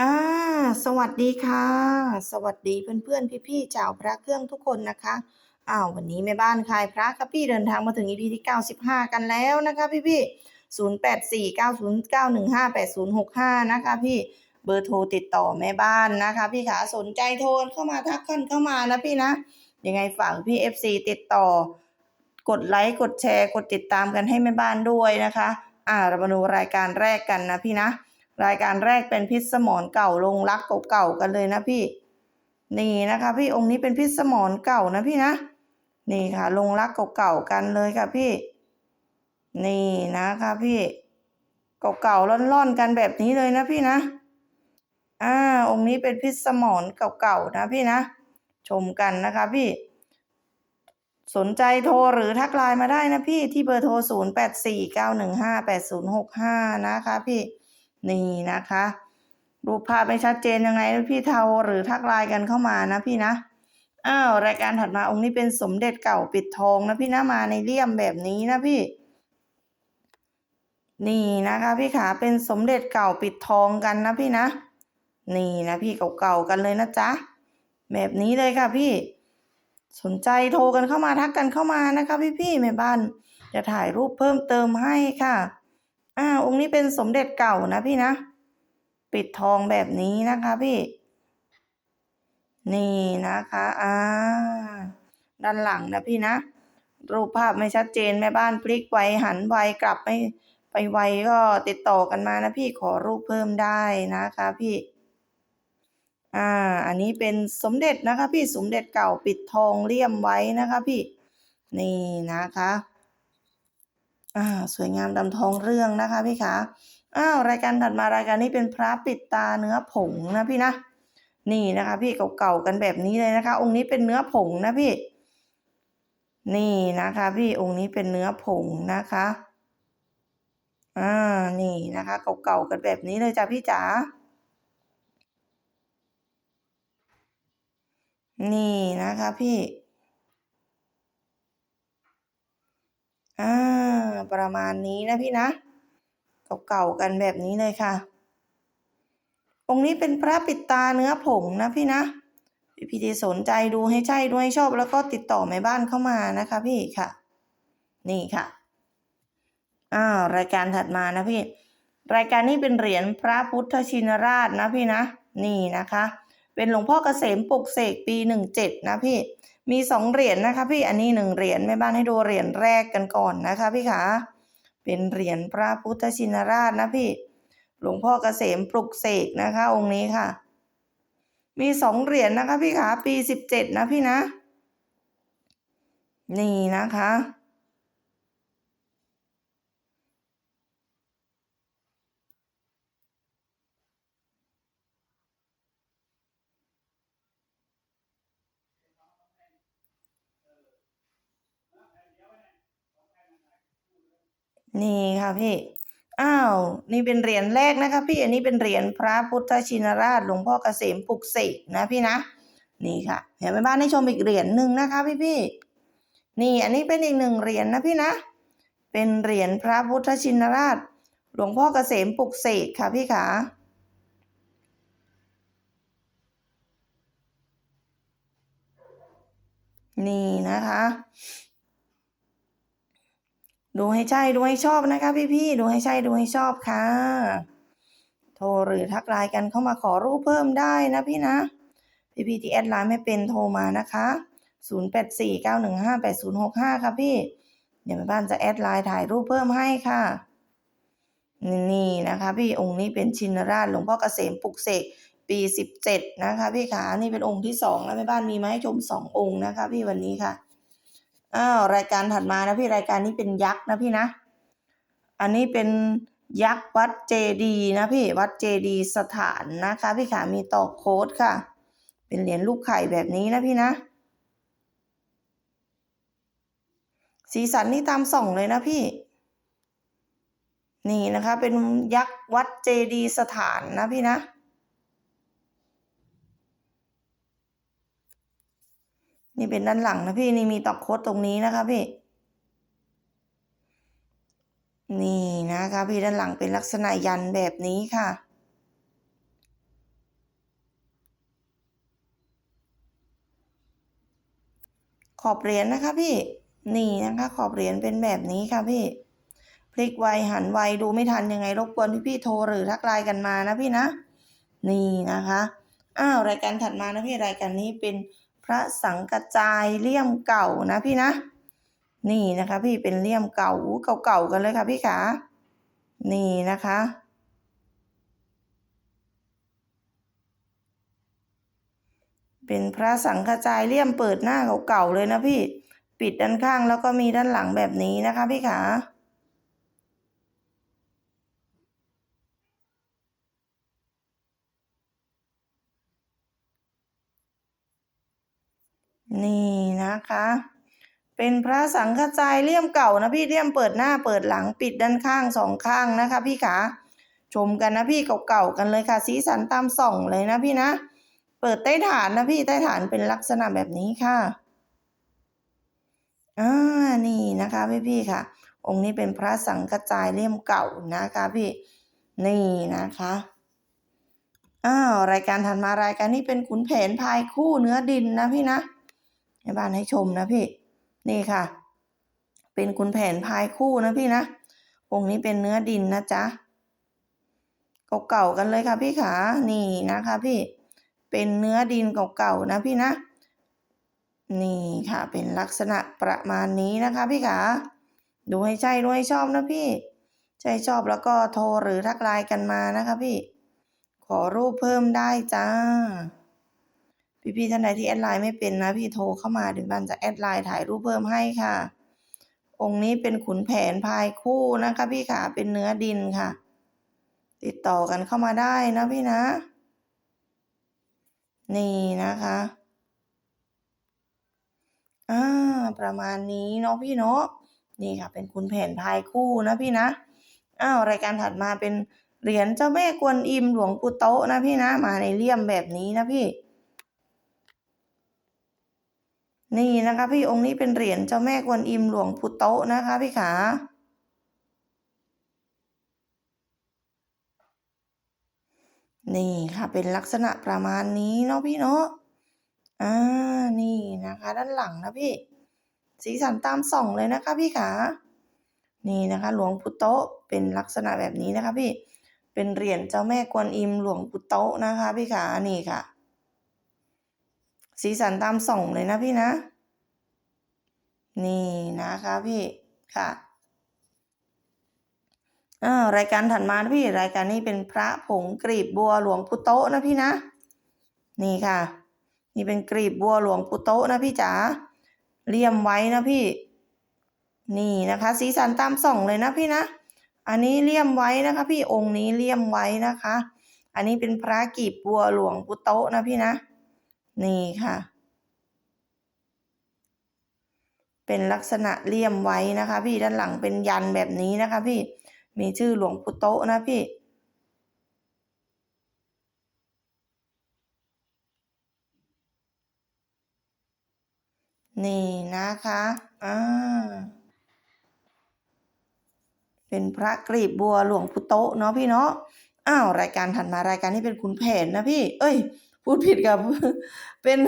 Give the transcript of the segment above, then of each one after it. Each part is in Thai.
อาสวัสดีค่ะ สวัสดีเพื่อนๆพี่ๆชาพระเครื่องทุกคนนะคะอ้าววันนี้แม่บ้านขายพระค่ะพี่เดินทางมาถึง EP ที่95 กันแล้วนะคะพี่ๆ084909158065 นะคะพี่เบอร์โทรติดต่อแม่บ้านนะคะพี่ขาสนใจโทรเข้ามาทักกันเข้ามานะพี่นะยังไงฝากพี่ FC ติดต่อ กดไลค์กดแชร์ กดติดตามกันให้แม่บ้านด้วยนะคะ อ่าเรามาดูรายการแรกกันนะพี่นะ รายการแรกเป็นพิษสมรเก่าลงรักเก่าๆกันเลยนะพี่ นี่นะคะ พี่องค์นี้เป็นพิษสมรเก่านะพี่นะ นี่ค่ะ ลงรักเก่าๆกันเลยค่ะพี่ นี่นะคะพี่เก่าๆร่อนๆกันแบบนี้เลยนะพี่นะ อ่า องค์นี้เป็นพิษสมรเก่าๆนะพี่นะ ชมกันนะคะพี่ สนใจโทรหรือทักไลน์มาได้นะพี่ที่เบอร์โทร 0849158065 นะคะพี่ นี่นะคะ รูปภาพไม่ชัดเจนยังไงพี่เทาหรือทักไลน์กันเข้ามานะพี่นะอ้าวรายการถัดมาองค์นี้เป็นสมเด็จเก่าปิดทองนะพี่นะมาในเลี่ยมแบบนี้นะพี่ นี่นะคะพี่ขาเป็นสมเด็จเก่าปิดทองกันนะพี่นะ นี่นะพี่เก่าๆกันเลยนะจ๊ะแบบนี้เลยค่ะพี่ สนใจโทรกันเข้ามาทักกันเข้ามานะคะ พี่ๆแม่บ้านจะถ่ายรูปเพิ่มเติมให้ค่ะ อ่าองค์นี้เป็นสมเด็จเก่านะพี่นะ ปิดทองแบบนี้นะคะพี่ นี่นะคะอ่าด้านหลังนะพี่นะ รูปภาพไม่ชัดเจนแม่บ้านพลิกไวหันไวกลับไม่ไปไวก็ติดต่อกันมานะพี่ขอรูปเพิ่มได้นะคะพี่ อ่า อันนี้เป็นสมเด็จนะคะพี่สมเด็จเก่าปิดทองเลี่ยมไว้นะคะพี่ นี่นะคะ อ่าสวยงามดำทองเรื่องนะคะพี่ขาอ้าวรายการถัดมารายการนี้เป็นพระปิดตาเนื้อผงนะพี่นะนี่นะคะ พี่เก่าๆกันแบบนี้เลยนะคะ องค์นี้เป็นเนื้อผงนะพี่ นี่นะคะ พี่องค์นี้เป็นเนื้อผงนะคะอ่านี่นะคะเก่าๆกันแบบนี้เลยจ้ะพี่จ๋านี่นะคะพี่ อ่าประมาณนี้นะพี่นะ เก่าๆกันแบบนี้เลยค่ะ องค์นี้เป็นพระปิดตาเนื้อผงนะพี่นะพี่พีีสนใจดูให้ใช่ดูให้ชอบแล้วก็ติดต่อแม่บ้านเข้ามานะคะ พี่ค่ะ นี่ค่ะอ่ารายการถัดมานะพี่ รายการนี้เป็นเหรียญพระพุทธชินราชนะพี่นะ นี่นะคะ เป็นหลวงพ่อเกษมปลุกเสกปีหนึ่งเจ็ดนะพี่ มีสองเหรียญนะคะพี่อันนี้หนึ่งเหรียญแม่บ้านให้ดูเหรียญแรกกันก่อนนะคะพี่ขาเป็นเหรียญพระพุทธชินราชนะพี่ หลวงพ่อเกษมปลุกเสกนะคะ องค์นี้ค่ะ มีสองเหรียญนะคะพี่ขาปีสิบเจ็ดนะพี่นะ นี่นะคะ นี่ค่ะพี่ อ้าว นี่เป็นเหรียญแรกนะคะ พี่ อันนี้เป็นเหรียญพระพุทธชินราชหลวงพ่อเกษมปลุกเสกนะพี่นะ นี่ค่ะ เดี๋ยวแม่บ้านให้ชมอีกเหรียญหนึ่งนะคะ พี่พี่ นี่อันนี้เป็นอีกหนึ่งเหรียญนะพี่นะ เป็นเหรียญพระพุทธชินราช หลวงพ่อเกษมปลุกเสกค่ะพี่ขานี่นะคะ ดูให้ใช่ดูให้ชอบนะคะพี่ๆดูให้ใช่ดูให้ชอบค่ะ โทรหรือทักไลน์กันเข้ามาขอรูปเพิ่มได้นะพี่นะพี่ๆที่แอดไลน์ไม่เป็นโทรมานะคะ 0849158065 ค่ะพี่ เดี๋ยวแม่บ้านจะแอดไลน์ถ่ายรูปเพิ่มให้ค่ะนี่นะคะ พี่องค์นี้เป็นชินราชหลวงพ่อเกษมปลุกเสกปีสิบเจ็ดนะคะ พี่ขานี่เป็นองค์ที่สองแล้วแม่บ้านมีมาให้ชมสององค์นะคะ พี่วันนี้ค่ะ อ้าวรายการถัดมานะพี่รายการนี้เป็นยักษ์นะพี่นะ อันนี้เป็นยักษ์วัดเจดีนะพี่วัดเจดีสถานนะคะ พี่ขามีต่อโค้ดค่ะ เป็นเหรียญลูกไข่แบบนี้นะพี่นะ สีสันนี่ตามส่องเลยนะพี่ นี่นะคะเป็นยักษ์วัดเจดีสถานนะพี่นะ นี่เป็นด้านหลังนะพี่นี่มีตอกโคดตรงนี้นะคะพี่ นี่นะคะพี่ด้านหลังเป็นลักษณะยันแบบนี้ค่ะ ขอบเหรียญนนะคะพี่ นี่นะคะ ขอบเหรียญเป็นแบบนี้ค่ะพี่ พลิกไวหันไวดูไม่ทันยังไงรบกวนพี่พี่โทรหรือทักไลน์กันมานะพี่นะ นี่นะคะ อ้าวรายการถัดมานะพี่รายการนี้เป็น ระสังกระจายเลี่ยมเก่านะพี่นะ นี่นะคะ พี่เป็นเลี่ยมเก่าเก่าๆกันเลยค่ะพี่ขานี่นะคะเป็นพระสังฆจายเลี่ยมเปิดหน้าเก่าๆเลยนะพี่ ปิดด้านข้างแล้วก็มีด้านหลังแบบนี้นะคะพี่ขา นี่นะคะ เป็นพระสังฆจายเลี่ยมเก่านะพี่เลี่ยมเปิดหน้าเปิดหลังปิดด้านข้างสองข้างนะคะ พี่ขาชมกันนะพี่เก่าๆกันเลยค่ะ สีสันตามส่องเลยนะพี่นะ เปิดใต้ฐานนะพี่ใต้ฐานเป็นลักษณะแบบนี้ค่ะอ่านี่นะคะพี่พี่ค่ะ องค์นี้เป็นพระสังฆจายเลี่ยมเก่านะคะพี่นี่นะคะอ้าวรายการถัดมารายการนี้เป็นขุนแผนพายคู่เนื้อดินนะพี่นะ ให้บ้านให้ชมนะพี่ นี่ค่ะ เป็นขุนแผนพายคู่นะพี่นะองค์นี้เป็นเนื้อดินนะจ๊ะเก่าๆกันเลยค่ะพี่ขา นี่นะคะพี่ เป็นเนื้อดินเก่าๆนะพี่นะ นี่ค่ะ เป็นลักษณะประมาณนี้นะคะพี่ขา ดูให้ใช่ดูให้ชอบนะพี่ ใจชอบแล้วก็โทรหรือทักไลน์กันมานะคะพี่ ขอรูปเพิ่มได้จ้า พี่ๆท่านใดที่แอดไลน์ไม่เป็นนะพี่โทรเข้ามาเดี๋ยวบันจะแอดไลน์ถ่ายรูปเพิ่มให้ค่ะ องค์นี้เป็นขุนแผนพายคู่นะคะพี่ขาเป็นเนื้อดินค่ะ ติดต่อกันเข้ามาได้นะพี่นะ นี่นะคะอ่าประมาณนี้เนาะพี่เนาะนี่ค่ะ เป็นขุนแผนพายคู่นะพี่นะอ้าวรายการถัดมาเป็นเหรียญเจ้าแม่กวนอิมหลวงปู่โตะนะพี่นะ มาในเลี่ยมแบบนี้นะพี่ นี่นะคะพี่องค์นี้เป็นเหรียญเจ้าแม่กวนอิมหลวงปู่โตะนะคะพี่ขานี่ค่ะเป็นลักษณะประมาณนี้เนาะพี่เนาะอ่านี่นะคะ ด้านหลังนะพี่ สีสันตามส่องเลยนะคะพี่ขานี่นะคะ หลวงปู่โตะเป็นลักษณะแบบนี้นะคะพี่เป็นเหรียญเจ้าแม่กวนอิมหลวงปู่โตะนะคะพี่ขานี่ค่ะ สีสันตามส่องเลยนะพี่นะ นี่นะคะพี่ค่ะอ่ารายการถัดมาพี่รายการนี้เป็นพระผงกรีบบัวหลวงปู่โตนะพี่นะ นี่ค่ะ นี่เป็นกรีบบัวหลวงปู่โตนะพี่จ๋าเลี่ยมไว้นะพี่ นี่นะคะ สีสันตามส่องเลยนะพี่นะ อันนี้เลี่ยมไว้นะคะ พี่องค์นี้เลี่ยมไว้นะคะ อันนี้เป็นพระกรีบบัวหลวงปู่โตนะพี่นะ นี่ค่ะ เป็นลักษณะเลี่ยมไว้นะคะ พี่ด้านหลังเป็นยันแบบนี้นะคะ พี่มีชื่อหลวงปู่โตนะพี่นี่นะคะอ่าเป็นพระกรีบบัวหลวงปู่โตเนาะพี่เนาะ อ้าว รายการถัดมารายการนี้เป็นขุนแผนนะพี่ เอ้ย พูดผิดกับ เป็น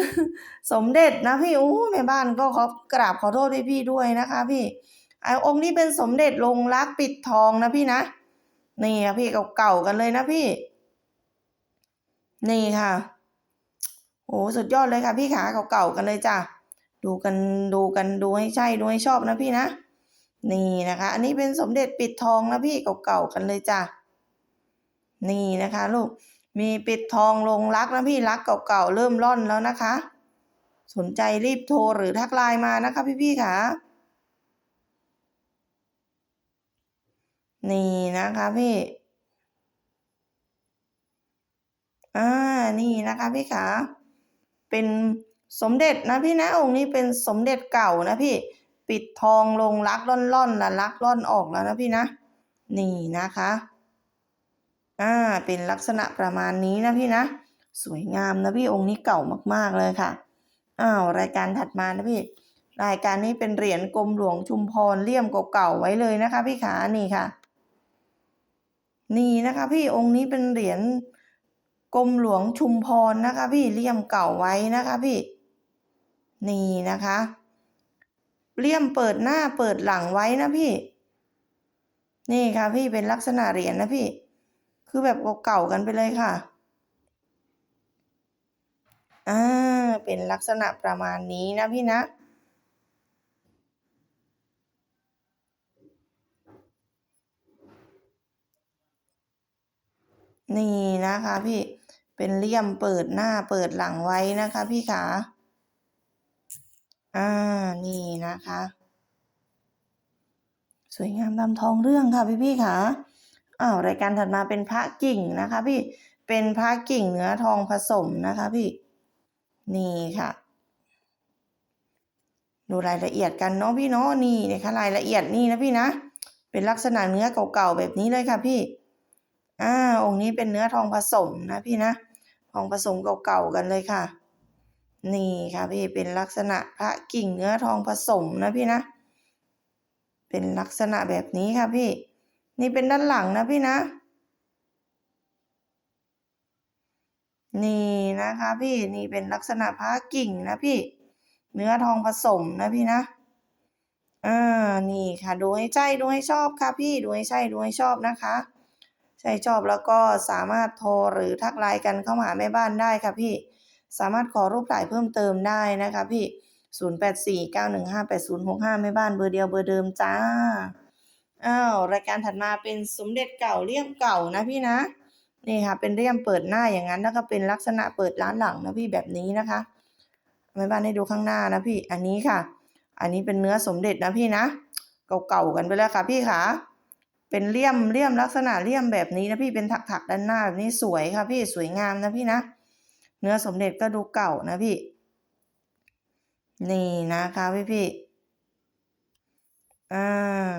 สมเด็จนะพี่โอ้แม่บ้านก็ขอกราบขอโทษพี่ๆด้วยนะคะ พี่ไอองค์นี้เป็นสมเด็จลงรักปิดทองนะพี่นะนี่ค่ะพี่เก่าๆกันเลยนะพี่ นี่ค่ะโอ้สุดยอดเลยค่ะพี่ขาเก่าๆกันเลยจ้ะดูกันดูกันดูให้ใช่ดูให้ชอบนะพี่นะนี่นะคะ อันนี้เป็นสมเด็จปิดทองนะพี่เก่าๆกันเลยจ้ะนี่นะคะ ลูก มีปิดทองลงรักนะพี่รักเก่าๆเริ่มร่อนแล้วนะคะ สนใจรีบโทรหรือทักไลน์มานะคะพี่ๆค่ะ นี่นะคะพี่อ่านี่นะคะพี่ขาเป็นสมเด็จนะพี่นะองค์นี้เป็นสมเด็จเก่านะพี่ ปิดทองลงรักล่อนๆละลักล่อนออกแล้วนะพี่นะ นี่นะคะ อ่าเป็นลักษณะประมาณนี้นะพี่นะ สวยงามนะพี่องค์นี้เก่ามากๆเลยค่ะอ้าวรายการถัดมานะพี่ รายการนี้เป็นเหรียญกรมหลวงชุมพรเลี่ยมเก่าๆไว้เลยนะคะ พี่ขานี่ค่ะ นี่นะคะ พี่องค์นี้เป็นเหรียญกรมหลวงชุมพรนะคะ พี่เลี่ยมเก่าไว้นะคะพี่ นี่นะคะเลี่ยมเปิดหน้าเปิดหลังไว้นะพี่ นี่ค่ะพี่เป็นลักษณะเหรียญนะพี่ คือแบบเก่าๆกันไปเลยค่ะ อ่า เป็นลักษณะประมาณนี้นะพี่นะ นี่นะคะพี่ เป็นเลี่ยมเปิดหน้าเปิดหลังไว้นะคะพี่ขาอ่า นี่นะคะ สวยงามตามท้องเรื่องค่ะพี่พี่ขา อ้าวรายการถัดมาเป็นพระกิ่งนะคะ พี่เป็นพระกิ่งเนื้อทองผสมนะคะพี่นี่ค่ะ ดูรายละเอียดกันเนาะพี่เนาะนี่นะคะรายละเอียดนี่นะพี่นะเป็นลักษณะเนื้อเก่าๆแบบนี้เลยค่ะพี่อ่าองค์นี้เป็นเนื้อทองผสมนะพี่นะทองผสมเก่าๆกันเลยค่ะ นี่ค่ะพี่เป็นลักษณะพระกิ่งเนื้อทองผสมนะพี่นะ เป็นลักษณะแบบนี้ค่ะพี่ นี่เป็นด้านหลังนะพี่นะ นี่นะคะพี่นี่เป็นลักษณะพระกิ่งนะพี่ เนื้อทองผสมนะพี่นะอ่านี่ค่ะดูให้ใจดูให้ชอบค่ะพี่ดูให้ใช่ดูให้ชอบนะคะใช่ชอบแล้วก็สามารถโทรหรือทักไลน์กันเข้ามาหาแม่บ้านได้ค่ะพี่ สามารถขอรูปถ่ายเพิ่มเติมได้นะคะพี่ 0849158065 แม่บ้านเบอร์เดียวเบอร์เดิมจ้า อ้าวรายการถัดมาเป็นสมเด็จเก่าเลี่ยมเก่านะพี่นะนี่ค่ะเป็นเลี่ยมเปิดหน้าอย่างนั้นแล้วก็เป็นลักษณะเปิดร้านหลังนะพี่แบบนี้นะคะแม่บ้านให้ดูข้างหน้านะพี่อันนี้ค่ะ อันนี้เป็นเนื้อสมเด็จนะพี่นะ เก่าๆกันไปแล้วค่ะพี่ขาเป็นเลี่ยมเลี่ยมลักษณะเลี่ยมแบบนี้นะพี่เป็นถักๆด้านหน้าแบบนี้สวยค่ะพี่สวยงามนะพี่นะ เนื้อสมเด็จก็ดูเก่านะพี่ นี่นะคะพี่พี่อ่า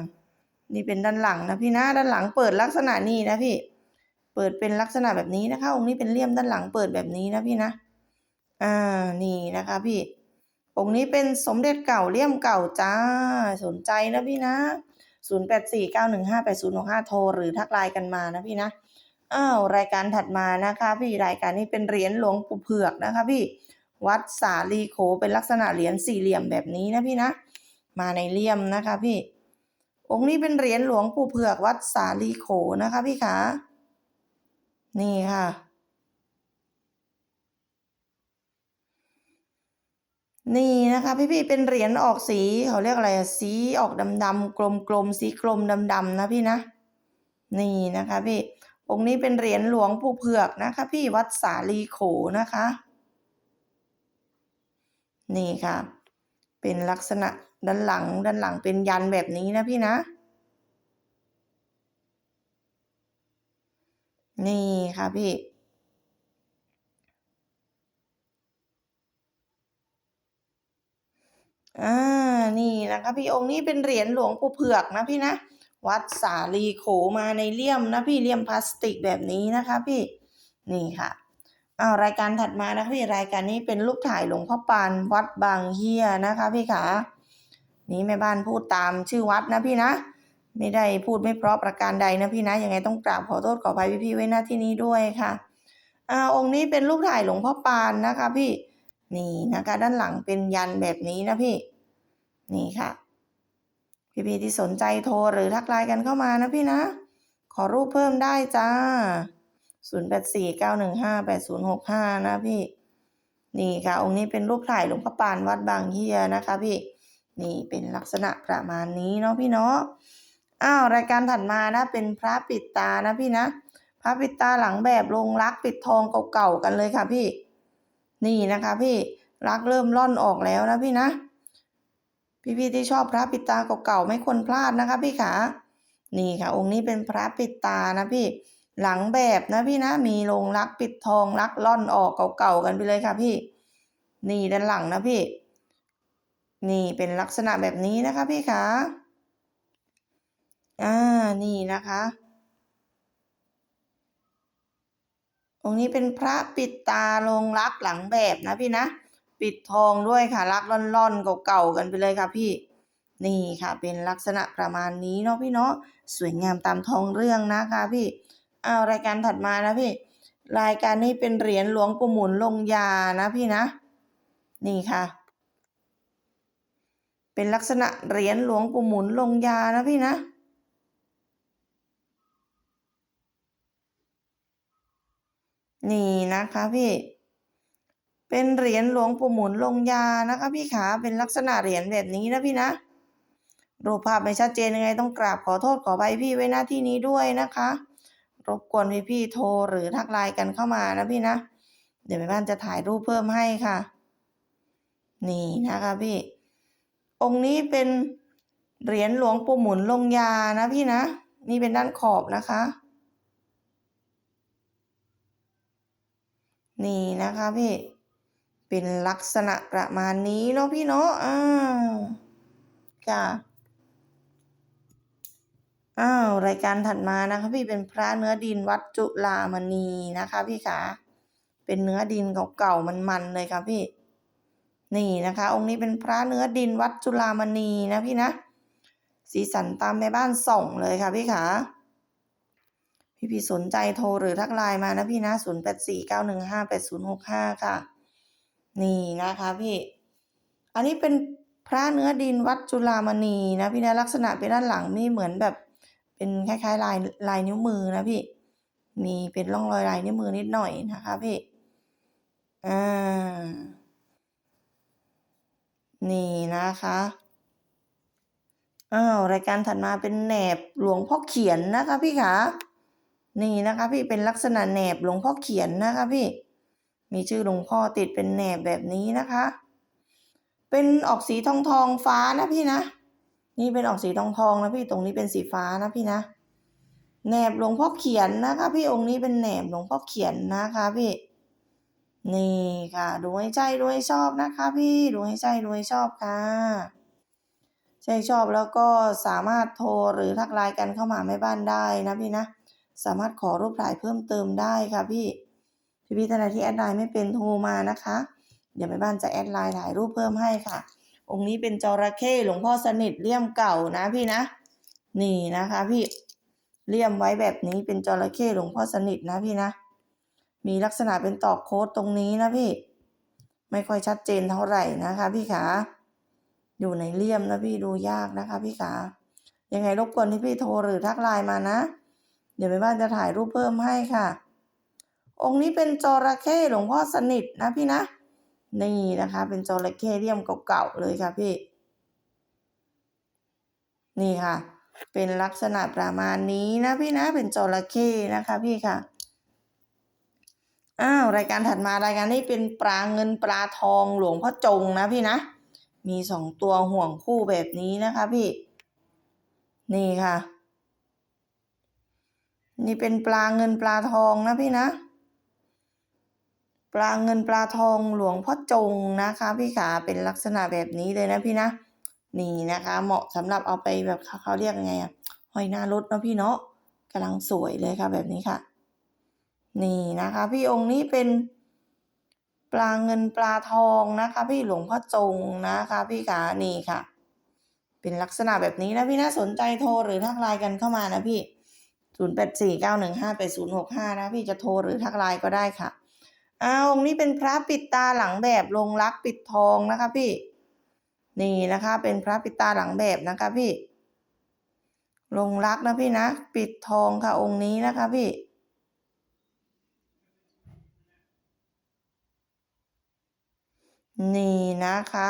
นี่เป็นด้านหลังนะพี่นะด้านหลังเปิดลักษณะนี้นะพี่ เปิดเป็นลักษณะแบบนี้นะคะ องค์นี้เป็นเลี่ยมด้านหลังเปิดแบบนี้นะพี่นะอ่านี่นะคะพี่ องค์นี้เป็นสมเด็จเก่าเลี่ยมเก่าจ้าสนใจนะพี่นะ0849158065โทรหรือทักไลน์กันมานะพี่นะอ้าวรายการถัดมานะคะพี่รายการนี้เป็นเหรียญหลวงปู่เผือกนะคะพี่วัดสาลีโขเป็นลักษณะเหรียญสี่เหลี่ยมแบบนี้นะพี่นะ มาในเลี่ยมนะคะพี่ องค์นี้เป็นเหรียญหลวงปู่เผือกวัดสาลีโขนะคะพี่ขา นี่ค่ะ นี่นะคะพี่ๆเป็นเหรียญออกสีเขาเรียกอะไรอะสีออกดำๆกลมๆสีกลมดำๆนะพี่นะ นี่นะคะพี่ องค์นี้เป็นเหรียญหลวงปู่เผือกนะคะพี่วัดสาลีโขนะคะ นี่ค่ะ เป็นลักษณะ ด้านหลังด้านหลังเป็นยันแบบนี้นะพี่นะ นี่ค่ะพี่อ่านี่นะคะพี่องค์นี้เป็นเหรียญหลวงปู่เผือกนะพี่นะ วัดสาลีโขมาในเลี่ยมนะพี่เลี่ยมพลาสติกแบบนี้นะคะพี่นี่ค่ะอ้าวรายการถัดมานะคะพี่รายการนี้เป็นรูปถ่ายหลวงพ่อปานวัดบางเฮียนะคะพี่ขา นี่แม่บ้านพูดตามชื่อวัดนะพี่นะ ไม่ได้พูดไม่เพราะประการใดนะพี่นะยังไงต้องกราบขอโทษขออภัยพี่ๆไว้หน้าที่นี้ด้วยค่ะอ่าองค์นี้เป็นรูปถ่ายหลวงพ่อปานนะคะพี่นี่นะคะ ด้านหลังเป็นยันแบบนี้นะพี่ นี่ค่ะ พี่ๆที่สนใจโทรหรือทักไลน์กันเข้ามานะพี่นะ ขอรูปเพิ่มได้จ้า0849158065 นะพี่ นี่ค่ะ องค์นี้เป็นรูปถ่ายหลวงพ่อปานวัดบางเฮียนะคะพี่ นี่เป็นลักษณะประมาณนี้เนาะพี่เนาะอ้าวรายการถัดมานะเป็นพระปิดตานะพี่นะพระปิดตาหลังแบบลงรักปิดทองเก่าๆกันเลยค่ะพี่ นี่นะคะ พี่รักเริ่มล่อนออกแล้วนะพี่นะพี่ๆที่ชอบพระปิดตาเก่าๆไม่ควรพลาดนะคะ พี่ขานี่ค่ะ องค์นี้เป็นพระปิดตานะพี่ หลังแบบนะพี่นะมีลงรักปิดทองรักล่อนออกเก่าๆกันไปเลยค่ะพี่ นี่ด้านหลังนะพี่ นี่เป็นลักษณะแบบนี้นะคะพี่ขาอ่า นี่นะคะ องค์นี้เป็นพระปิดตาลงรักหลังแบบนะพี่นะ ปิดทองด้วยค่ะ รักล่อนๆเก่าๆกันไปเลยค่ะพี่ นี่ค่ะ เป็นลักษณะประมาณนี้เนาะพี่เนาะ สวยงามตามทองเรื่องนะคะพี่ เอารายการถัดมานะพี่ รายการนี้เป็นเหรียญหลวงปู่หมุนลงยานะพี่นะ นี่ค่ะ เป็นลักษณะเหรียญหลวงปู่หมุนลงยานะพี่นะนี่นะคะพี่ เป็นเหรียญหลวงปู่หมุนลงยานะคะพี่ขาเป็นลักษณะเหรียญแบบนี้นะพี่นะรูปภาพไม่ชัดเจนยังไงต้องกราบขอโทษขอไปพี่ไว้หน้าที่นี้ด้วยนะคะ รบกวนพี่พี่โทรหรือทักไลน์กันเข้ามานะพี่นะ เดี๋ยวแม่บ้านจะถ่ายรูปเพิ่มให้ค่ะ นี่นะคะพี่ องค์นี้เป็นเหรียญหลวงปู่หมุนลงยานะพี่นะ นี่เป็นด้านขอบนะคะ นี่นะคะพี่ เป็นลักษณะประมาณนี้เนาะพี่เนาะอ่าจ้ะอ้าวรายการถัดมานะคะ พี่เป็นพระเนื้อดินวัดจุลามณีนะคะ พี่ขาเป็นเนื้อดินเก่าๆมันๆเลยค่ะพี่ นี่นะคะ องค์นี้เป็นพระเนื้อดินวัดจุลามณีนะพี่นะ สีสันตามแม่บ้านส่งเลยค่ะพี่ขาพี่พี่สนใจโทรหรือทักไลน์มานะพี่นะ0 8 4 9 1 5 8 0 6 5 ค่ะ นี่นะคะพี่ อันนี้เป็นพระเนื้อดินวัดจุลามณีนะพี่นะลักษณะเป็นด้านหลังนี่เหมือนแบบเป็นคล้ายๆลายลายนิ้วมือนะพี่ มีเป็นร่องรอยลายนิ้วมือนิดหน่อยนะคะพี่ อ่า นี่นะคะ อ้าว รายการถัดมาเป็นแหนบหลวงพ่อเขียนนะคะพี่ขา นี่นะคะพี่เป็นลักษณะแหนบหลวงพ่อเขียนนะคะพี่ มีชื่อหลวงพ่อติดเป็นแหนบแบบนี้นะคะ เป็นออกสีทองทองฟ้านะพี่นะ นี่เป็นออกสีทองทองนะพี่ ตรงนี้เป็นสีฟ้านะพี่นะ แหนบหลวงพ่อเขียนนะคะ พี่องค์นี้เป็นแหนบหลวงพ่อเขียนนะคะพี่ นี่ค่ะ ดูให้ใจดูให้ชอบนะคะพี่ดูให้ใจดูให้ชอบค่ะใช่ชอบแล้วก็สามารถโทรหรือทักไลน์กันเข้ามาแม่บ้านได้นะพี่นะ สามารถขอรูปถ่ายเพิ่มเติมได้ค่ะพี่พี่พี่ท่านใดที่แอดไลน์ไม่เป็นโทรมานะคะ เดี๋ยวแม่บ้านจะแอดไลน์ถ่ายรูปเพิ่มให้ค่ะ องค์นี้เป็นจระเข้หลวงพ่อสนิทเลี่ยมเก่านะพี่นะ นี่นะคะ พี่เลี่ยมไว้แบบนี้เป็นจระเข้หลวงพ่อสนิทนะพี่นะ มีลักษณะเป็นตอกโค้ดตรงนี้นะพี่ ไม่ค่อยชัดเจนเท่าไหร่นะคะพี่ขาอยู่ในเลี่ยมนะพี่ดูยากนะคะพี่ขายังไงรบกวนที่พี่โทรหรือทักไลน์มานะ เดี๋ยวแม่บ้านจะถ่ายรูปเพิ่มให้ค่ะ องค์นี้เป็นจระเข้หลวงพ่อสนิทนะพี่นะ นี่นะคะ เป็นจระเข้เลี่ยมเก่าๆเลยค่ะพี่ นี่ค่ะ เป็นลักษณะประมาณนี้นะพี่นะ เป็นจระเข้นะคะพี่ค่ะ อ้าวรายการถัดมารายการนี้เป็นปลาเงินปลาทองหลวงพ่อจงนะพี่นะ มีสองตัวห่วงคู่แบบนี้นะคะพี่ นี่ค่ะ นี่เป็นปลาเงินปลาทองนะพี่นะ ปลาเงินปลาทองหลวงพ่อจงนะคะ พี่ขาเป็นลักษณะแบบนี้เลยนะพี่นะ นี่นะคะ เหมาะสำหรับเอาไปแบบเขาเรียกไงอะห้อยหน้ารถเนาะพี่เนาะกำลังสวยเลยค่ะแบบนี้ค่ะ นี่นะคะ พี่องค์นี้เป็นปลาเงินปลาทองนะคะ พี่หลวงพ่อจงนะคะ พี่ขานี่ค่ะ เป็นลักษณะแบบนี้นะพี่น่าสนใจโทรหรือทักไลน์กันเข้ามานะพี่ศูนย์แปดสี่เก้าหนึ่งห้าแปดศูนย์หกห้านะพี่จะโทรหรือทักไลน์ก็ได้ค่ะอ้าวองค์นี้เป็นพระปิดตาหลังแบบลงรักปิดทองนะคะพี่ นี่นะคะ เป็นพระปิดตาหลังแบบนะคะพี่ลงรักนะพี่นะ ปิดทองค่ะองค์นี้นะคะพี่ นี่นะคะ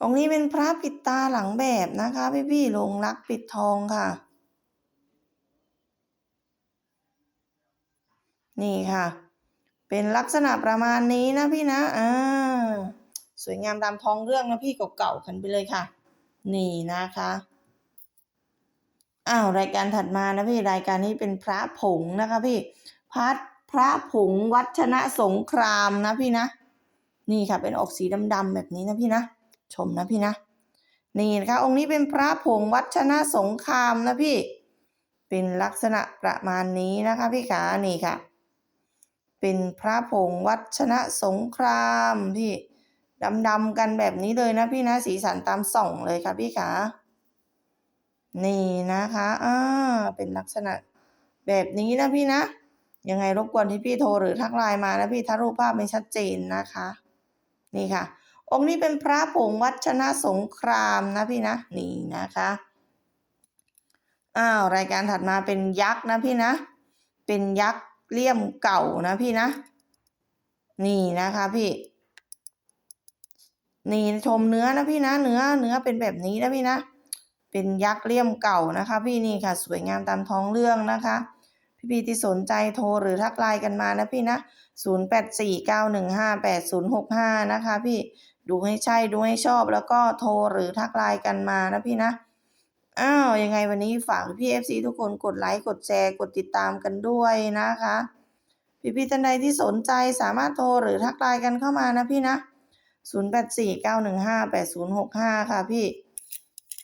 องค์นี้เป็นพระปิดตาหลังแบบนะคะ พี่พี่ลงรักปิดทองค่ะ นี่ค่ะ เป็นลักษณะประมาณนี้นะพี่นะอ่าสวยงามตามท้องเรื่องนะพี่เก่าๆกันไปเลยค่ะ นี่นะคะอ้าวรายการถัดมานะพี่รายการนี้เป็นพระผงนะคะพี่พัด ระผงวัชนะสงครามนะพี่นะ นี่ค่ะเป็นออกสีดำๆแบบนี้นะพี่นะ ชมนะพี่นะ นี่นะคะองค์นี้เป็นพระผงวัชนะสงครามนะพี่ เป็นลักษณะประมาณนี้นะคะพี่ขานี่ค่ะ เป็นพระผงวัชนะสงครามพี่ดำๆกันแบบนี้เลยนะพี่นะสีสันตามส่องเลยค่ะพี่ขานี่นะคะอ่าเป็นลักษณะแบบนี้นะพี่นะ ยังไงรบกวนที่พี่โทรหรือทักไลน์มานะพี่ถ้ารูปภาพไม่ชัดเจนนะคะ นี่ค่ะ องค์นี้เป็นพระผงวัชนะสงครามนะพี่นะนี่นะคะอ้าวรายการถัดมาเป็นยักษ์นะพี่นะ เป็นยักษ์เลี่ยมเก่านะพี่นะ นี่นะคะพี่ นี่ชมเนื้อนะพี่นะ เนื้อเนื้อเป็นแบบนี้นะพี่นะ เป็นยักษ์เลี่ยมเก่านะคะ พี่นี่ค่ะ สวยงามตามท้องเรื่องนะคะ พี่ที่สนใจโทรหรือทักไลน์กันมานะพี่นะ 0849158065 นะคะพี่ดูให้ใช่ดูให้ชอบแล้วก็โทรหรือทักไลน์กันมานะพี่นะอ้าวยังไงวันนี้ฝากพี่ FC ทุกคนกดไลค์กดแชร์กดติดตามกันด้วยนะคะพี่พี่ท่านใดที่สนใจสามารถโทรหรือทักไลน์กันเข้ามานะพี่นะ 0849158065 ค่ะพี่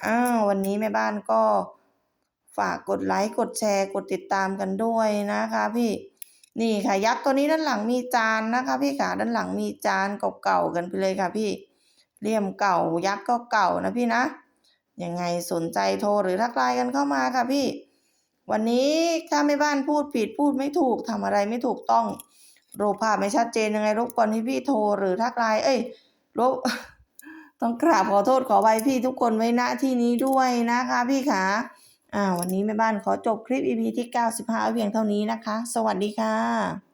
อ้าววันนี้แม่บ้านก็ ฝากกดไลค์กดแชร์กดติดตามกันด้วยนะคะพี่นี่ค่ะยักษ์ตัวนี้ด้านหลังมีจานนะคะพี่ขาด้านหลังมีจานเก่าๆกันไปเลยค่ะพี่เลี่ยมเก่ายักษ์ก็เก่านะพี่นะยังไงสนใจโทรหรือทักไลน์กันเข้ามาค่ะพี่ วันนี้ถ้าแม่บ้านพูดผิดพูดไม่ถูกทำอะไรไม่ถูกต้องรูปภาพไม่ชัดเจนยังไงรบกวนให้พี่โทรหรือทักไลน์เอ้ยรบต้องกราบขอโทษขอไว้พี่ทุกคนไว้ณที่นี้ด้วยนะคะพี่ขา อ่าวันนี้แม่บ้านขอจบคลิป EP ที่ 95 เพียงเท่านี้นะคะ สวัสดีค่ะ